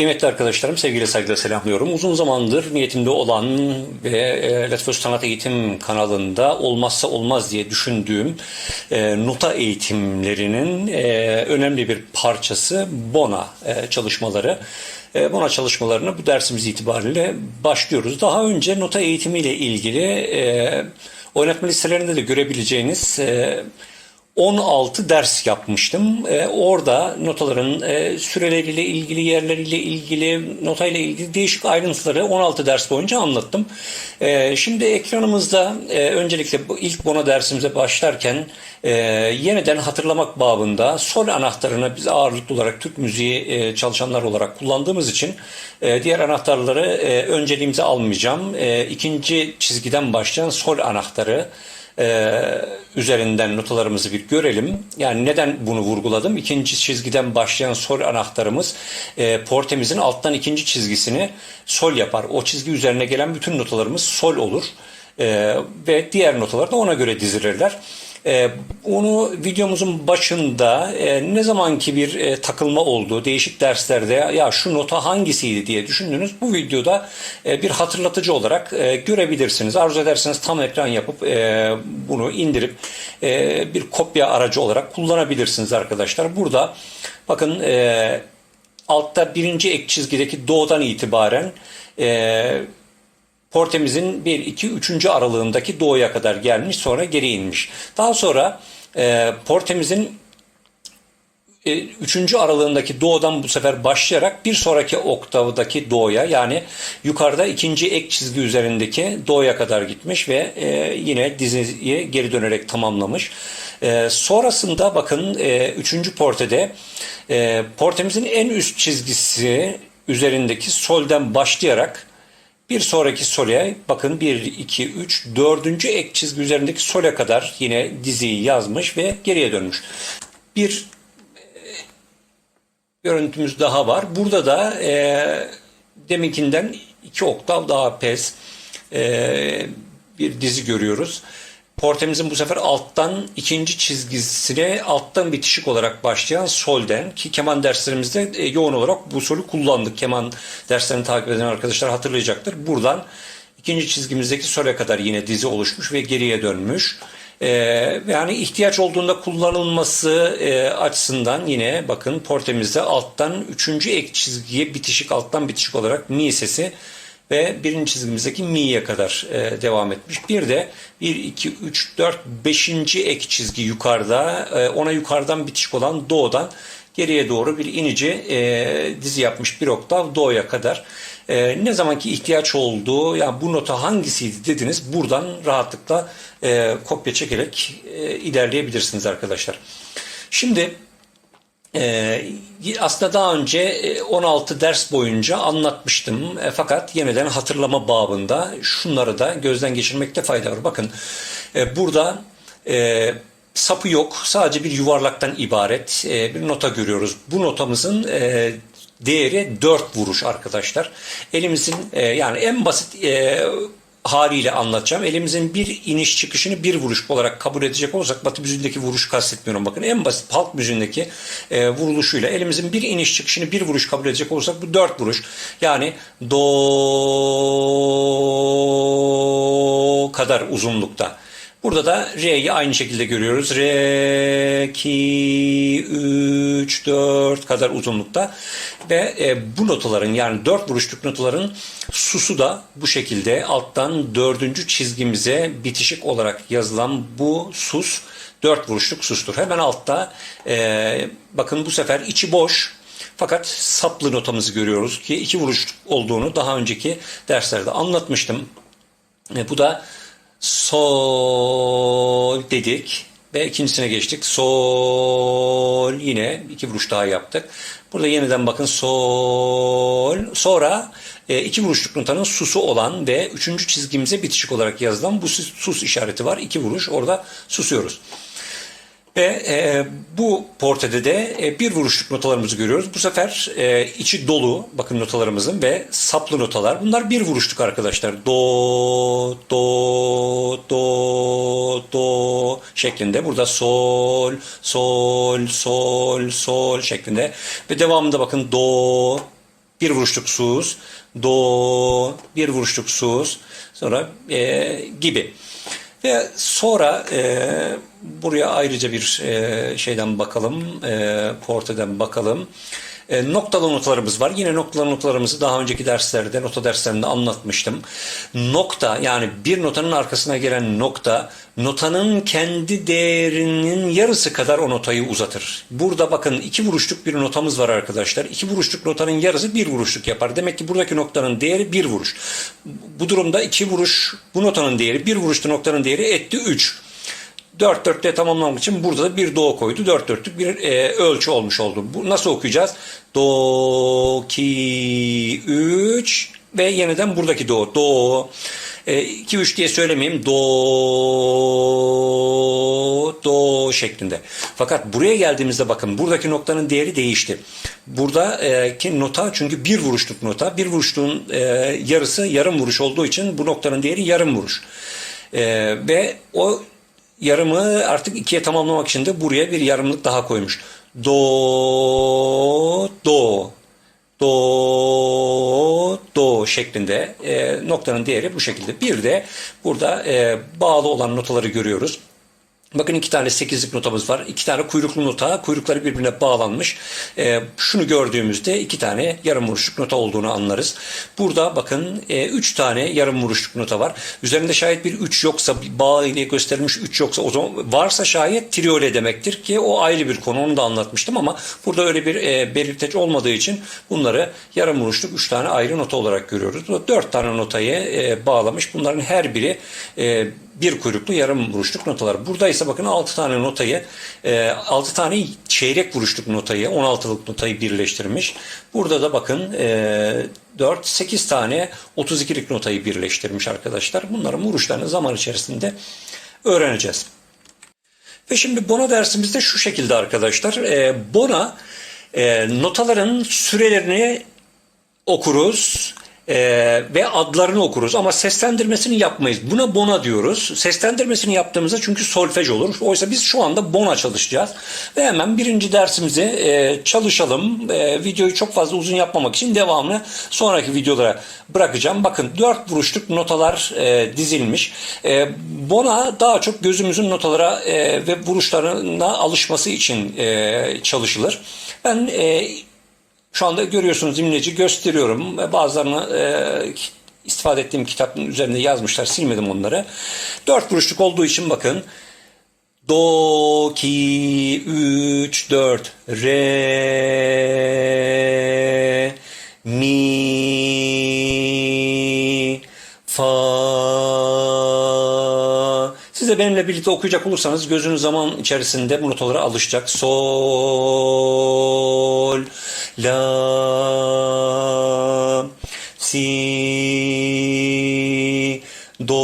Kıymetli arkadaşlarım, sevgili saygıyla selamlıyorum. Uzun zamandır niyetimde olan ve e, Latifos Sanat Eğitim kanalında olmazsa olmaz diye düşündüğüm e, nota eğitimlerinin e, önemli bir parçası Bona e, çalışmaları. E, Bona çalışmalarını bu dersimiz itibariyle başlıyoruz. Daha önce nota eğitimiyle ilgili e, oynatma listelerinde de görebileceğiniz e, 16 ders yapmıştım. Ee, orada notaların e, süreleriyle ilgili, yerleriyle ilgili, notayla ilgili değişik ayrıntıları 16 ders boyunca anlattım. Ee, şimdi ekranımızda e, öncelikle ilk Bona dersimize başlarken e, yeniden hatırlamak babında sol anahtarını biz ağırlıklı olarak Türk müziği e, çalışanlar olarak kullandığımız için e, diğer anahtarları e, önceliğimize almayacağım. E, ikinci çizgiden başlayan sol anahtarı e, üzerinden notalarımızı bir görelim. Yani neden bunu vurguladım? İkinci çizgiden başlayan sol anahtarımız e, portemizin alttan ikinci çizgisini sol yapar. O çizgi üzerine gelen bütün notalarımız sol olur. E, ve diğer notalar da ona göre dizilirler. E, onu videomuzun başında e, ne zamanki bir e, takılma oldu, değişik derslerde ya şu nota hangisiydi diye düşündünüz. Bu videoda e, bir hatırlatıcı olarak e, görebilirsiniz. Arzu ederseniz tam ekran yapıp e, bunu indirip e, bir kopya aracı olarak kullanabilirsiniz arkadaşlar. Burada bakın e, altta birinci ek çizgideki doğudan itibaren e, Portemizin 1, 2, 3. aralığındaki doğuya kadar gelmiş sonra geri inmiş. Daha sonra e, Portemizin e, üçüncü aralığındaki doğudan bu sefer başlayarak bir sonraki oktavdaki doğuya yani yukarıda ikinci ek çizgi üzerindeki doğuya kadar gitmiş ve e, yine diziyi geri dönerek tamamlamış. E, sonrasında bakın e, üçüncü portede e, portemizin en üst çizgisi üzerindeki solden başlayarak bir sonraki soleye bakın 1, 2, 3, 4. ek çizgi üzerindeki sole kadar yine diziyi yazmış ve geriye dönmüş. Bir e, görüntümüz daha var. Burada da e, deminkinden iki oktav daha pes e, bir dizi görüyoruz. Portemizin bu sefer alttan ikinci çizgisine alttan bitişik olarak başlayan solden ki keman derslerimizde e, yoğun olarak bu solu kullandık. Keman derslerini takip eden arkadaşlar hatırlayacaktır. Buradan ikinci çizgimizdeki sole kadar yine dizi oluşmuş ve geriye dönmüş. Ee, yani ihtiyaç olduğunda kullanılması e, açısından yine bakın portemizde alttan üçüncü ek çizgiye bitişik alttan bitişik olarak mi sesi ve birinci çizgimizdeki mi'ye kadar e, devam etmiş. Bir de 1, 2, 3, 4, 5. ek çizgi yukarıda e, ona yukarıdan bitişik olan do'dan geriye doğru bir inici e, dizi yapmış bir oktav do'ya kadar. E, ne zamanki ihtiyaç olduğu yani bu nota hangisiydi dediniz buradan rahatlıkla e, kopya çekerek e, ilerleyebilirsiniz arkadaşlar. Şimdi ee, aslında daha önce e, 16 ders boyunca anlatmıştım. E, fakat yeniden hatırlama babında şunları da gözden geçirmekte fayda var. Bakın e, burada e, sapı yok. Sadece bir yuvarlaktan ibaret e, bir nota görüyoruz. Bu notamızın e, değeri 4 vuruş arkadaşlar. Elimizin e, yani en basit e, haliyle anlatacağım. Elimizin bir iniş çıkışını bir vuruş olarak kabul edecek olursak Batı müziğindeki vuruş kastetmiyorum. Bakın en basit halk müziğindeki e, vuruluşuyla elimizin bir iniş çıkışını bir vuruş kabul edecek olursak bu dört vuruş. Yani do kadar uzunlukta. Burada da Re'yi aynı şekilde görüyoruz. Re, 2, 3, 4 kadar uzunlukta. Ve e, bu notaların yani 4 vuruşluk notaların susu da bu şekilde alttan dördüncü çizgimize bitişik olarak yazılan bu sus 4 vuruşluk sustur. Hemen altta e, bakın bu sefer içi boş fakat saplı notamızı görüyoruz ki iki vuruşluk olduğunu daha önceki derslerde anlatmıştım. E, bu da sol dedik ve ikincisine geçtik. Sol yine iki vuruş daha yaptık. Burada yeniden bakın sol. Sonra e, iki vuruşluk notanın susu olan ve üçüncü çizgimize bitişik olarak yazılan bu sus işareti var. İki vuruş orada susuyoruz. Ve e, bu portrede de e, bir vuruşluk notalarımızı görüyoruz. Bu sefer e, içi dolu bakın notalarımızın ve saplı notalar. Bunlar bir vuruşluk arkadaşlar. Do, do, do, do şeklinde. Burada sol, sol, sol, sol şeklinde. Ve devamında bakın do, bir vuruşluk sus, do, bir vuruşluk sus, sonra e, gibi. Ve sonra e, buraya ayrıca bir e, şeyden bakalım, e, porteden bakalım. E, noktalı notalarımız var. Yine noktalı notalarımızı daha önceki derslerde, nota derslerinde anlatmıştım. Nokta yani bir notanın arkasına gelen nokta notanın kendi değerinin yarısı kadar o notayı uzatır. Burada bakın iki vuruşluk bir notamız var arkadaşlar. İki vuruşluk notanın yarısı bir vuruşluk yapar. Demek ki buradaki noktanın değeri bir vuruş. Bu durumda iki vuruş bu notanın değeri bir vuruşlu noktanın değeri etti 3. 4 dörtte tamamlamak için burada da bir do koydu. 4 dörtlük bir e, ölçü olmuş oldu. Bu nasıl okuyacağız? Do, ki, 3 ve yeniden buradaki do. Do, 2 3 diye söylemeyeyim. Do, do şeklinde. Fakat buraya geldiğimizde bakın buradaki noktanın değeri değişti. Buradaki nota çünkü bir vuruşluk nota. Bir vuruşluğun e, yarısı yarım vuruş olduğu için bu noktanın değeri yarım vuruş. E, ve o yarımı artık ikiye tamamlamak için de buraya bir yarımlık daha koymuş. Do, do, do, do şeklinde e, noktanın değeri bu şekilde. Bir de burada e, bağlı olan notaları görüyoruz. Bakın iki tane sekizlik notamız var. iki tane kuyruklu nota. Kuyrukları birbirine bağlanmış. E, şunu gördüğümüzde iki tane yarım vuruşluk nota olduğunu anlarız. Burada bakın e, üç tane yarım vuruşluk nota var. Üzerinde şayet bir üç yoksa, bir bağ ile gösterilmiş üç yoksa o zaman varsa şayet triole demektir ki o ayrı bir konu. Onu da anlatmıştım ama burada öyle bir e, belirteç olmadığı için bunları yarım vuruşluk üç tane ayrı nota olarak görüyoruz. Dört tane notayı e, bağlamış. Bunların her biri e, bir kuyruklu yarım vuruşluk notalar. Burada ise bakın 6 tane notayı, 6 tane çeyrek vuruşluk notayı, 16'lık notayı birleştirmiş. Burada da bakın 4, 8 tane 32'lik notayı birleştirmiş arkadaşlar. Bunların vuruşlarını zaman içerisinde öğreneceğiz. Ve şimdi Bona dersimizde şu şekilde arkadaşlar. Bona notaların sürelerini okuruz ee, ve adlarını okuruz ama seslendirmesini yapmayız. Buna bona diyoruz. Seslendirmesini yaptığımızda çünkü solfej olur. Oysa biz şu anda bona çalışacağız. Ve hemen birinci dersimizi e, çalışalım. E, videoyu çok fazla uzun yapmamak için devamını sonraki videolara bırakacağım. Bakın dört vuruşluk notalar e, dizilmiş. E, bona daha çok gözümüzün notalara e, ve vuruşlarına alışması için e, çalışılır. Ben e, şu anda görüyorsunuz imleci gösteriyorum. Bazılarını e, istifade ettiğim kitabın üzerinde yazmışlar. Silmedim onları. Dört vuruşluk olduğu için bakın. Do, ki, üç, dört. Re, mi, benimle birlikte okuyacak olursanız gözünüz zaman içerisinde bu notalara alışacak. Sol, la, si, do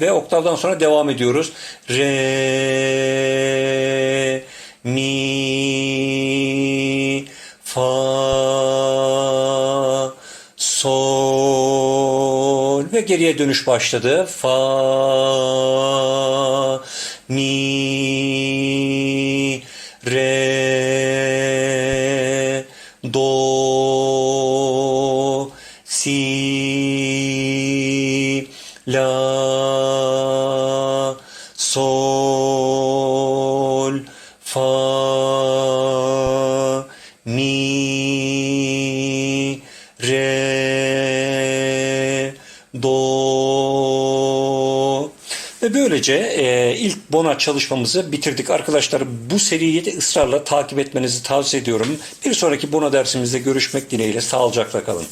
ve oktavdan sonra devam ediyoruz. Re, mi, geriye dönüş başladı. Fa, mi, re, do, si, la, sol, fa, mi, re, do ve böylece e, ilk bona çalışmamızı bitirdik. Arkadaşlar bu seriyi de ısrarla takip etmenizi tavsiye ediyorum. Bir sonraki bona dersimizde görüşmek dileğiyle sağlıcakla kalın.